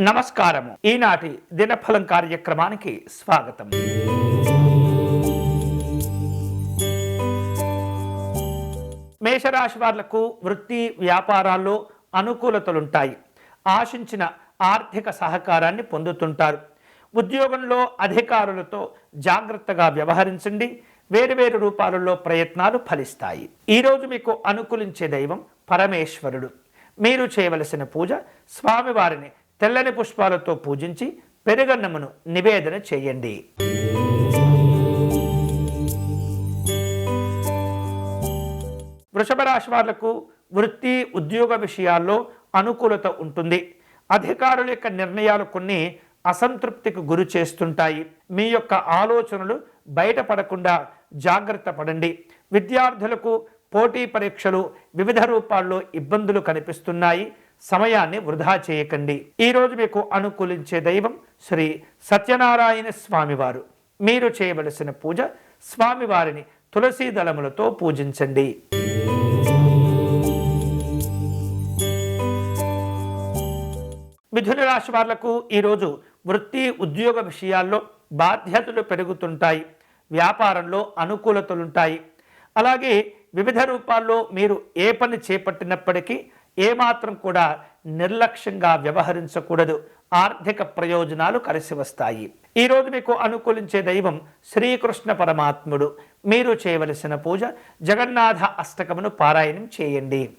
నమస్కారము. ఈనాటి దినఫలం కార్యక్రమానికి స్వాగతం. మేషరాశి వాళ్ళకు వృత్తి వ్యాపారాల్లో అనుకూలతలుంటాయి. ఆశించిన ఆర్థిక సహకారాన్ని పొందుతుంటారు. ఉద్యోగంలో అధికారులతో జాగ్రత్తగా వ్యవహరించండి. వేరువేరు రూపాలలో ప్రయత్నాలు ఫలిస్తాయి. ఈరోజు మీకు అనుకూలించే దైవం పరమేశ్వరుడు. మీరు చేయవలసిన పూజ స్వామివారిని తెల్లని పుష్పాలతో పూజించి పెరుగన్నమును నివేదన చేయండి. వృషభ రాశి వాళ్ళకు వృత్తి ఉద్యోగ విషయాల్లో అనుకూలత ఉంటుంది. అధికారుల యొక్క నిర్ణయాలు కొన్ని అసంతృప్తికి గురి చేస్తుంటాయి. మీ యొక్క ఆలోచనలు బయటపడకుండా జాగ్రత్త పడండి. విద్యార్థులకు పోటీ పరీక్షలు వివిధ రూపాల్లో ఇబ్బందులు కనిపిస్తున్నాయి. సమయాన్ని వృధా చేయకండి. ఈరోజు మీకు అనుకూలించే దైవం శ్రీ సత్యనారాయణ స్వామివారు. మీరు చేయవలసిన పూజ స్వామివారిని తులసీ దళములతో పూజించండి. మిథున రాశి వాళ్ళకు ఈరోజు వృత్తి ఉద్యోగ విషయాల్లో బాధ్యతలు పెరుగుతుంటాయి. వ్యాపారంలో అనుకూలతలుంటాయి. అలాగే వివిధ రూపాల్లో మీరు ఏ పని చేపట్టినప్పటికీ ఏమాత్రం కూడా నిర్లక్ష్యంగా వ్యవహరించకూడదు. ఆర్థిక ప్రయోజనాలు కలిసి వస్తాయి. ఈరోజు మీకు అనుకూలించే దైవం శ్రీకృష్ణ పరమాత్ముడు. మీరు చేయవలసిన పూజ జగన్నాథ అష్టకమును పారాయణం చేయండి.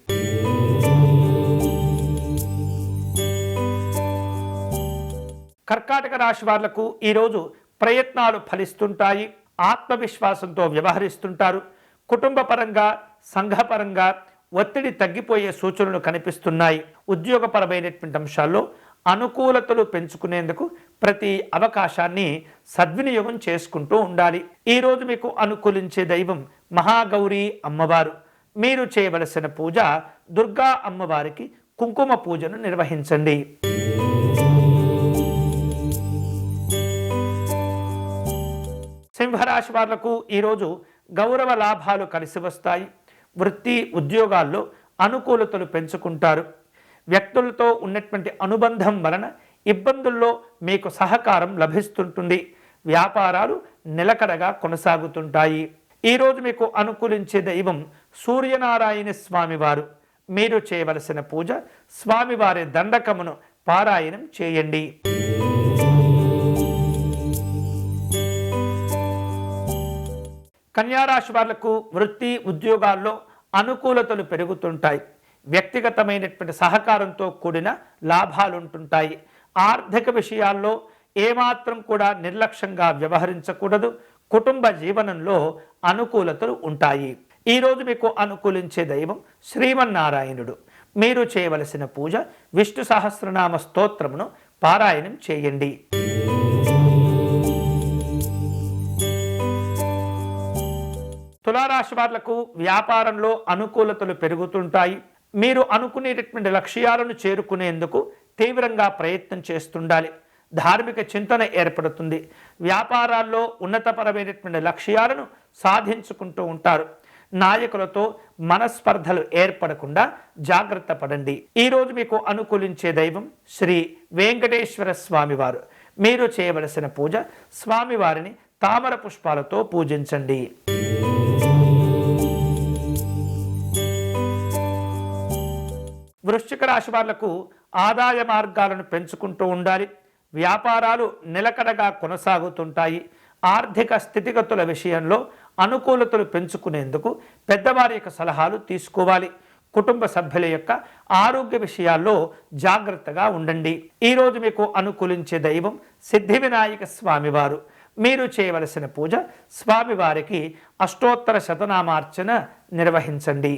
కర్కాటక రాశి వాళ్ళకు ఈరోజు ప్రయత్నాలు ఫలిస్తుంటాయి. ఆత్మవిశ్వాసంతో వ్యవహరిస్తుంటారు. కుటుంబ పరంగా సంఘపరంగా ఒత్తిడి తగ్గిపోయే సూచనలు కనిపిస్తున్నాయి. ఉద్యోగపరమైనటువంటి అంశాల్లో అనుకూలతలు పెంచుకునేందుకు ప్రతి అవకాశాన్ని సద్వినియోగం చేసుకుంటూ ఉండాలి. ఈరోజు మీకు అనుకూలించే దైవం మహాగౌరీ అమ్మవారు. మీరు చేయవలసిన పూజ దుర్గా అమ్మవారికి కుంకుమ పూజను నిర్వహించండి. సింహరాశి వాళ్ళకు ఈరోజు గౌరవ లాభాలు కలిసి వస్తాయి. వృత్తి ఉద్యోగాల్లో అనుకూలతలు పెంచుకుంటారు. వ్యక్తులతో ఉన్నటువంటి అనుబంధం వలన ఇబ్బందుల్లో మీకు సహకారం లభిస్తుంటుంది. వ్యాపారాలు నిలకడగా కొనసాగుతుంటాయి. ఈరోజు మీకు అనుకూలించే దైవం సూర్యనారాయణ స్వామివారు. మీరు చేయవలసిన పూజ స్వామివారి దండకమును పారాయణం చేయండి. కన్యారాశి వాళ్ళకు వృత్తి ఉద్యోగాల్లో అనుకూలతలు పెరుగుతుంటాయి. వ్యక్తిగతమైనటువంటి సహకారంతో కూడిన లాభాలు ఉంటుంటాయి ఆర్థిక విషయాల్లో ఏమాత్రం కూడా నిర్లక్ష్యంగా వ్యవహరించకూడదు. కుటుంబ జీవనంలో అనుకూలతలు ఉంటాయి. ఈరోజు మీకు అనుకూలించే దైవం శ్రీమన్నారాయణుడు. మీరు చేయవలసిన పూజ విష్ణు సహస్రనామ స్తోత్రమును పారాయణం చేయండి. తులారాశి వాళ్ళకు వ్యాపారంలో అనుకూలతలు పెరుగుతుంటాయి. మీరు అనుకునేటటువంటి లక్ష్యాలను చేరుకునేందుకు తీవ్రంగా ప్రయత్నం చేస్తుండాలి. ధార్మిక చింతన ఏర్పడుతుంది. వ్యాపారాల్లో ఉన్నతపరమైనటువంటి లక్ష్యాలను సాధించుకుంటూ ఉంటారు. నాయకులతో మనస్పర్ధలు ఏర్పడకుండా జాగ్రత్త పడండి. ఈరోజు మీకు అనుకూలించే దైవం శ్రీ వెంకటేశ్వర స్వామివారు. మీరు చేయవలసిన పూజ స్వామివారిని తామర పుష్పాలతో పూజించండి. వృశ్చిక రాశి వాళ్ళకు ఆదాయ మార్గాలను పెంచుకుంటూ ఉండాలి. వ్యాపారాలు నిలకడగా కొనసాగుతుంటాయి. ఆర్థిక స్థితిగతుల విషయంలో అనుకూలతలు పెంచుకునేందుకు పెద్దవారి యొక్క సలహాలు తీసుకోవాలి. కుటుంబ సభ్యుల యొక్క ఆరోగ్య విషయాల్లో జాగ్రత్తగా ఉండండి. ఈరోజు మీకు అనుకూలించే దైవం సిద్ధి వినాయక స్వామివారు. మీరు చేయవలసిన పూజ స్వామివారికి అష్టోత్తర శతనామార్చన నిర్వహించండి.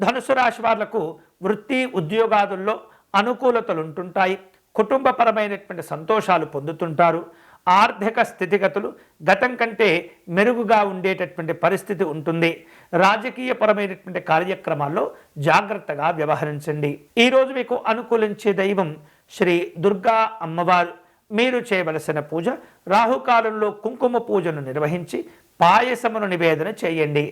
ధనుసు రాశి వాళ్ళకు వృత్తి ఉద్యోగాదుల్లో అనుకూలతలు ఉంటుంటాయి కుటుంబపరమైనటువంటి సంతోషాలు పొందుతుంటారు. ఆర్థిక స్థితిగతులు గతం కంటే మెరుగుగా ఉండేటటువంటి పరిస్థితి ఉంటుంది. రాజకీయపరమైనటువంటి కార్యక్రమాల్లో జాగ్రత్తగా వ్యవహరించండి. ఈరోజు మీకు అనుకూలించే దైవం శ్రీ దుర్గా అమ్మవారు. మీరు చేయవలసిన పూజ రాహుకాలంలో కుంకుమ పూజను నిర్వహించి పాయసమును నివేదన చేయండి.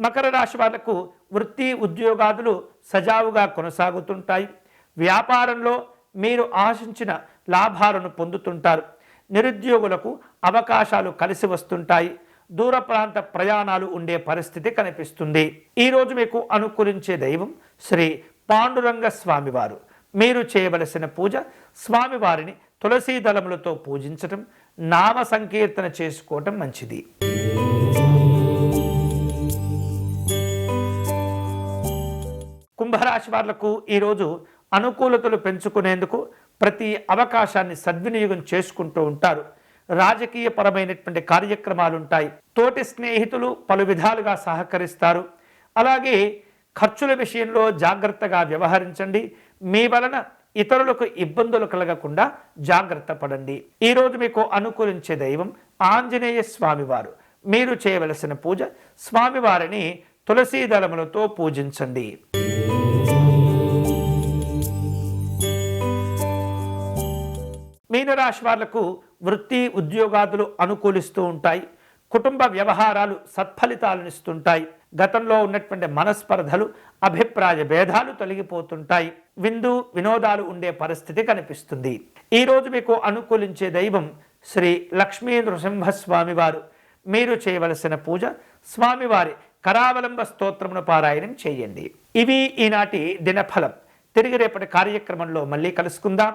మకర రాశి వాళ్ళకు వృత్తి ఉద్యోగాదులు సజావుగా కొనసాగుతుంటాయి. వ్యాపారంలో మీరు ఆశించిన లాభాలను పొందుతుంటారు. నిరుద్యోగులకు అవకాశాలు కలిసి వస్తుంటాయి. దూర ప్రాంత ప్రయాణాలు ఉండే పరిస్థితి కనిపిస్తుంది. ఈరోజు మీకు అనుకూలించే దైవం శ్రీ పాండురంగ స్వామివారు. మీరు చేయవలసిన పూజ స్వామివారిని తులసీ దళములతో పూజించటం నామ సంకీర్తన చేసుకోవటం మంచిది. కుంభరాశి వాళ్ళకు ఈరోజు అనుకూలతలు పెంచుకునేందుకు ప్రతి అవకాశాన్ని సద్వినియోగం చేసుకుంటూ ఉంటారు. రాజకీయ పరమైనటువంటి కార్యక్రమాలు ఉంటాయి తోటి స్నేహితులు పలు విధాలుగా సహకరిస్తారు. అలాగే ఖర్చుల విషయంలో జాగ్రత్తగా వ్యవహరించండి. మీ వలన ఇతరులకు ఇబ్బందులు కలగకుండా జాగ్రత్త పడండి. ఈరోజు మీకు అనుకూలించే దైవం ఆంజనేయ స్వామివారు. మీరు చేయవలసిన పూజ స్వామివారిని తులసీదళములతో పూజించండి. మీనరాశి వాళ్ళకు వృత్తి ఉద్యోగాదులు అనుకూలిస్తూ ఉంటాయి. కుటుంబ వ్యవహారాలు సత్ఫలితాలను ఇస్తుంటాయి. గతంలో ఉన్నటువంటి మనస్పర్ధలు అభిప్రాయ భేదాలు తొలగిపోతుంటాయి. విందు వినోదాలు ఉండే పరిస్థితి కనిపిస్తుంది. ఈరోజు మీకు అనుకూలించే దైవం శ్రీ లక్ష్మీ నృసింహస్వామి వారు. మీరు చేయవలసిన పూజ స్వామివారి కరావలంబ స్తోత్రమును పారాయణం చేయండి. ఇవి ఈనాటి దినఫలం. తిరిగి రేపటి కార్యక్రమంలో మళ్ళీ కలుసుకుందాం.